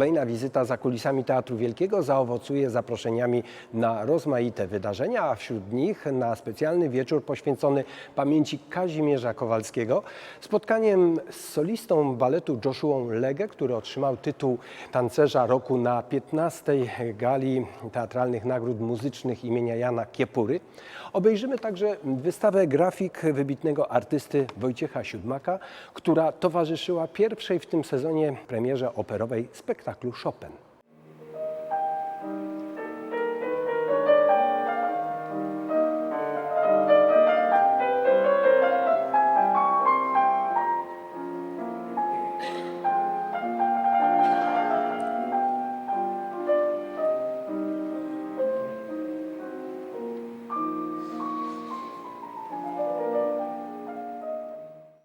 Kolejna wizyta za kulisami Teatru Wielkiego zaowocuje zaproszeniami na rozmaite wydarzenia, a wśród nich na specjalny wieczór poświęcony pamięci Kazimierza Kowalskiego. Spotkaniem z solistą baletu Joshuą Legę, który otrzymał tytuł tancerza roku na 15. gali Teatralnych Nagród Muzycznych imienia Jana Kiepury. Obejrzymy także wystawę grafik wybitnego artysty Wojciecha Siódmaka, która towarzyszyła pierwszej w tym sezonie premierze operowej spektaklu Chopin.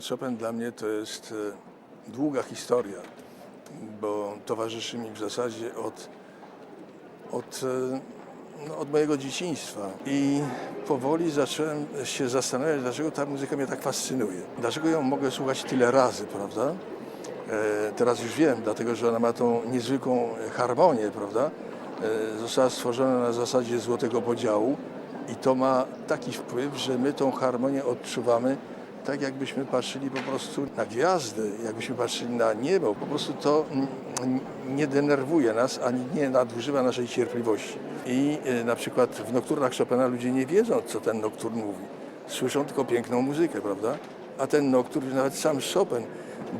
Chopin dla mnie to jest e, długa historia, bo towarzyszy mi w zasadzie od, od, e, no, od mojego dzieciństwa. I powoli zacząłem się zastanawiać, dlaczego ta muzyka mnie tak fascynuje. Dlaczego ją mogę słuchać tyle razy, prawda? E, teraz już wiem, dlatego że ona ma tą niezwykłą harmonię, prawda? E, została stworzona na zasadzie złotego podziału i to ma taki wpływ, że my tą harmonię odczuwamy tak jakbyśmy patrzyli po prostu na gwiazdy, jakbyśmy patrzyli na niebo. Po prostu to nie denerwuje nas, ani nie nadużywa naszej cierpliwości. I e, na przykład w nokturnach Chopina ludzie nie wiedzą, co ten nokturn mówi. Słyszą tylko piękną muzykę, prawda? A ten nokturn, nawet sam Chopin,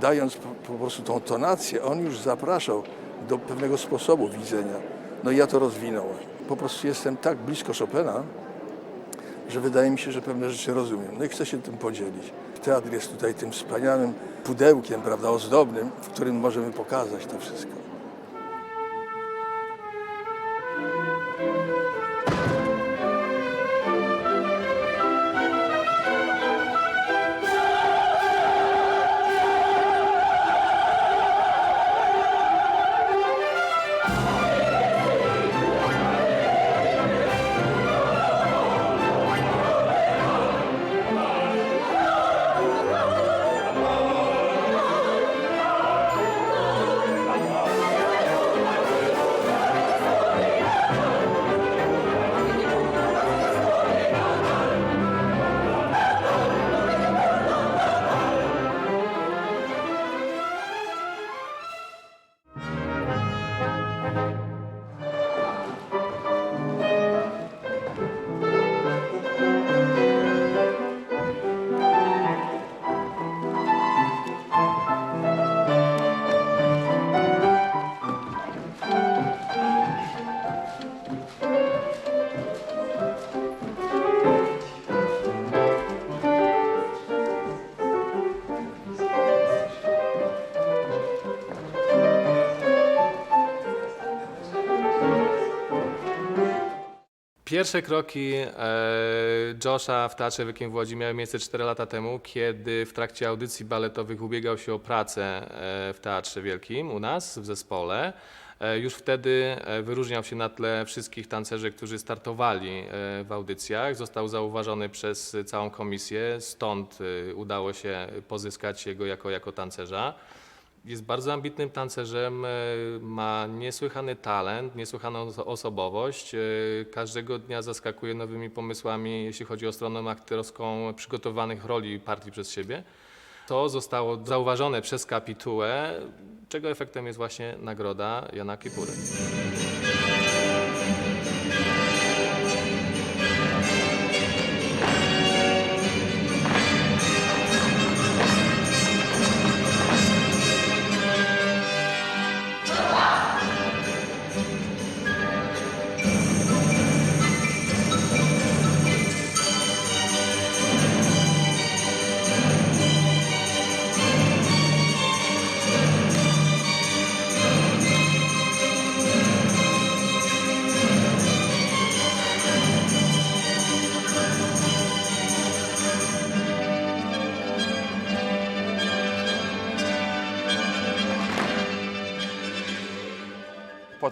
dając po prostu tą tonację, on już zapraszał do pewnego sposobu widzenia. No i ja to rozwinąłem. Po prostu jestem tak blisko Chopina, że wydaje mi się, że pewne rzeczy rozumiem. No i chcę się tym podzielić. Teatr jest tutaj tym wspaniałym pudełkiem, prawda, ozdobnym, w którym możemy pokazać to wszystko. Pierwsze kroki e, Josha w Teatrze Wielkim w Łodzi miały miejsce 4 lata temu, kiedy w trakcie audycji baletowych ubiegał się o pracę e, w Teatrze Wielkim u nas w zespole. E, Już wtedy e, wyróżniał się na tle wszystkich tancerzy, którzy startowali e, w audycjach. Został zauważony przez całą komisję, stąd e, udało się pozyskać jego jako, jako tancerza. Jest bardzo ambitnym tancerzem, e, ma niesłychany talent, niesłychaną oso- osobowość. e, Każdego dnia zaskakuje nowymi pomysłami, jeśli chodzi o stronę aktorską przygotowanych roli partii przez siebie. To zostało zauważone przez kapitułę, czego efektem jest właśnie nagroda Jana Kipury.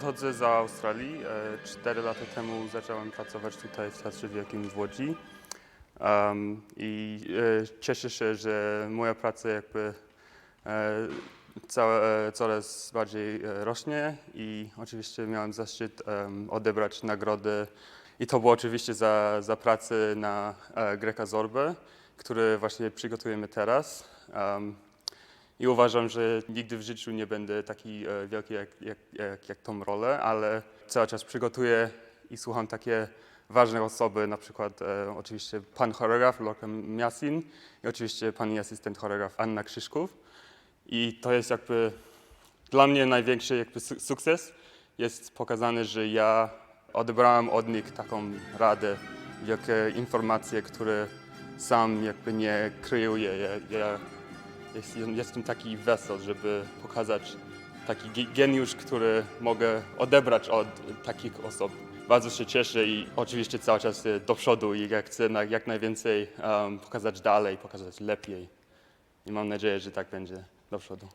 Pochodzę z Australii. E, Cztery lata temu zacząłem pracować tutaj w Teatrze Wielkim w Łodzi. Um, I e, cieszę się, że moja praca jakby e, całe, e, coraz bardziej e, rośnie i oczywiście miałem zaszczyt em, odebrać nagrody i to było oczywiście za, za pracę na e, Greka Zorbę, który właśnie przygotujemy teraz. Em, I uważam, że nigdy w życiu nie będę taki e, wielki jak, jak, jak, jak tą rolę, ale cały czas przygotuję i słucham takie ważne osoby, na przykład e, oczywiście pan choreograf Lokem Miasin i oczywiście pani asystent choreograf Anna Krzyszków. I to jest jakby dla mnie największy jakby su- sukces. Jest pokazane, że ja odebrałem od nich taką radę, wielkie informacje, które sam jakby nie kreuję. Ja, ja jest, jestem taki wesel, żeby pokazać taki ge- geniusz, który mogę odebrać od takich osób. Bardzo się cieszę i oczywiście cały czas do przodu i jak chcę jak najwięcej um, pokazać dalej, pokazać lepiej. I mam nadzieję, że tak będzie do przodu.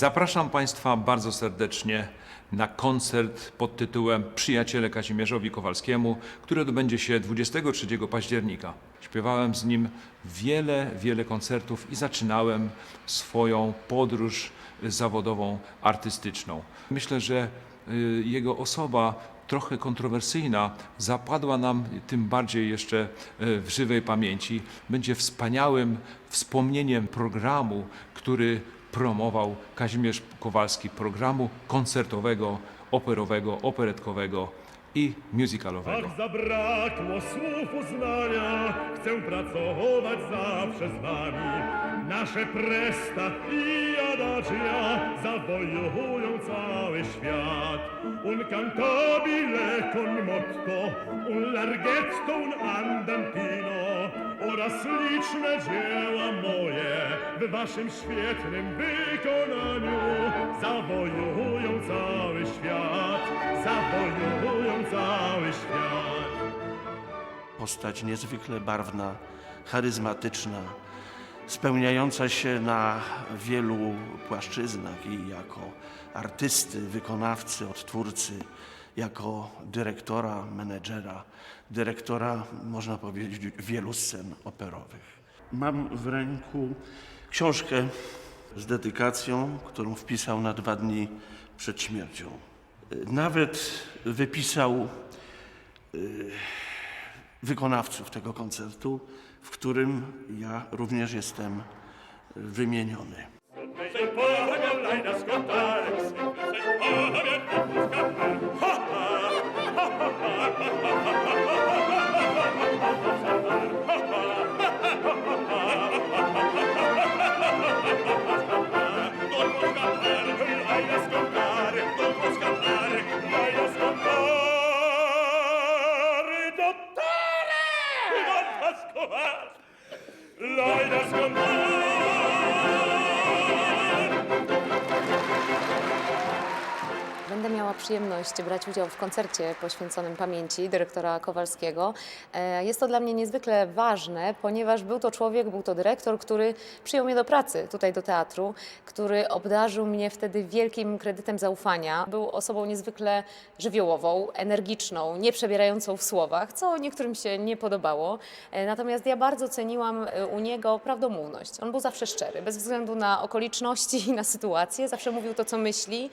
Zapraszam Państwa bardzo serdecznie na koncert pod tytułem Przyjaciele Kazimierzowi Kowalskiemu, który odbędzie się 23 października. Śpiewałem z nim wiele, wiele koncertów i zaczynałem swoją podróż zawodową, artystyczną. Myślę, że y, jego osoba trochę kontrowersyjna zapadła nam tym bardziej jeszcze y, w żywej pamięci. Będzie wspaniałym wspomnieniem programu, który promował Kazimierz Kowalski programu koncertowego, operowego, operetkowego i musicalowego. Ach, zabrakło słów uznania, chcę pracować zawsze z wami. Nasze presta i adagia zawojują cały świat. Un cantabile con motto, un larghetto, un andantino oraz liczne dzieła moje w waszym świetnym wykonaniu zawojują cały świat, zawojują cały świat. postać niezwykle barwna, charyzmatyczna, spełniająca się na wielu płaszczyznach i jako artysty, wykonawcy, odtwórcy, jako dyrektora, menedżera, dyrektora, można powiedzieć, wielu scen operowych. Mam w ręku książkę z dedykacją, którą wpisał na dwa dni przed śmiercią. Nawet wypisał wykonawców tego koncertu, w którym ja również jestem wymieniony. Przyjemność brać udział w koncercie poświęconym pamięci dyrektora Kowalskiego. E, Jest to dla mnie niezwykle ważne, ponieważ był to człowiek, był to dyrektor, który przyjął mnie do pracy tutaj do teatru, który obdarzył mnie wtedy wielkim kredytem zaufania. Był osobą niezwykle żywiołową, energiczną, nieprzebierającą w słowach, co niektórym się nie podobało. E, Natomiast ja bardzo ceniłam e, u niego prawdomówność. On był zawsze szczery, bez względu na okoliczności i na sytuację, zawsze mówił to, co myśli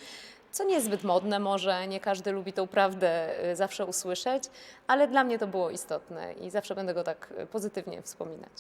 co niezbyt modne może, nie każdy lubi tą prawdę y, zawsze usłyszeć, ale dla mnie to było istotne i zawsze będę go tak y, pozytywnie wspominać.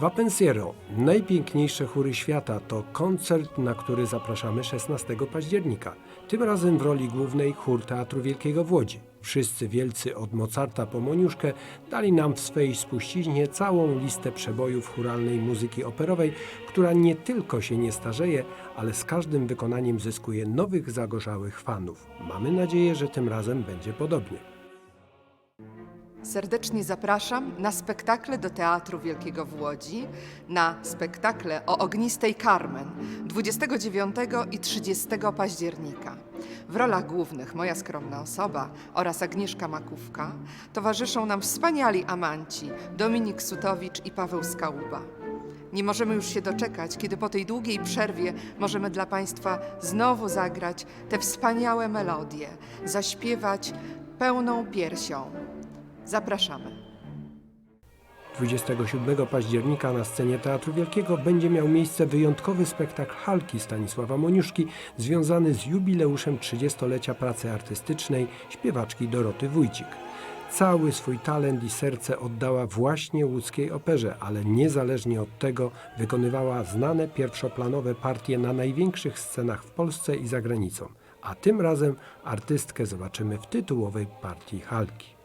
Vapensiero, najpiękniejsze chóry świata to koncert, na który zapraszamy 16 października. Tym razem w roli głównej chór Teatru Wielkiego w Łodzi. Wszyscy wielcy od Mozarta po Moniuszkę dali nam w swej spuściźnie całą listę przebojów churalnej muzyki operowej, która nie tylko się nie starzeje, ale z każdym wykonaniem zyskuje nowych zagorzałych fanów. Mamy nadzieję, że tym razem będzie podobnie. Serdecznie zapraszam na spektakle do Teatru Wielkiego w Łodzi, na spektakle o ognistej Carmen 29 i 30 października. W rolach głównych moja skromna osoba oraz Agnieszka Makówka towarzyszą nam wspaniali amanci Dominik Sutowicz i Paweł Skałuba. Nie możemy już się doczekać, kiedy po tej długiej przerwie możemy dla Państwa znowu zagrać te wspaniałe melodie, zaśpiewać pełną piersią. Zapraszamy. 27 października na scenie Teatru Wielkiego będzie miał miejsce wyjątkowy spektakl Halki Stanisława Moniuszki związany z jubileuszem 30-lecia pracy artystycznej śpiewaczki Doroty Wójcik. Cały swój talent i serce oddała właśnie łódzkiej operze, ale niezależnie od tego wykonywała znane pierwszoplanowe partie na największych scenach w Polsce i za granicą. A tym razem artystkę zobaczymy w tytułowej partii Halki.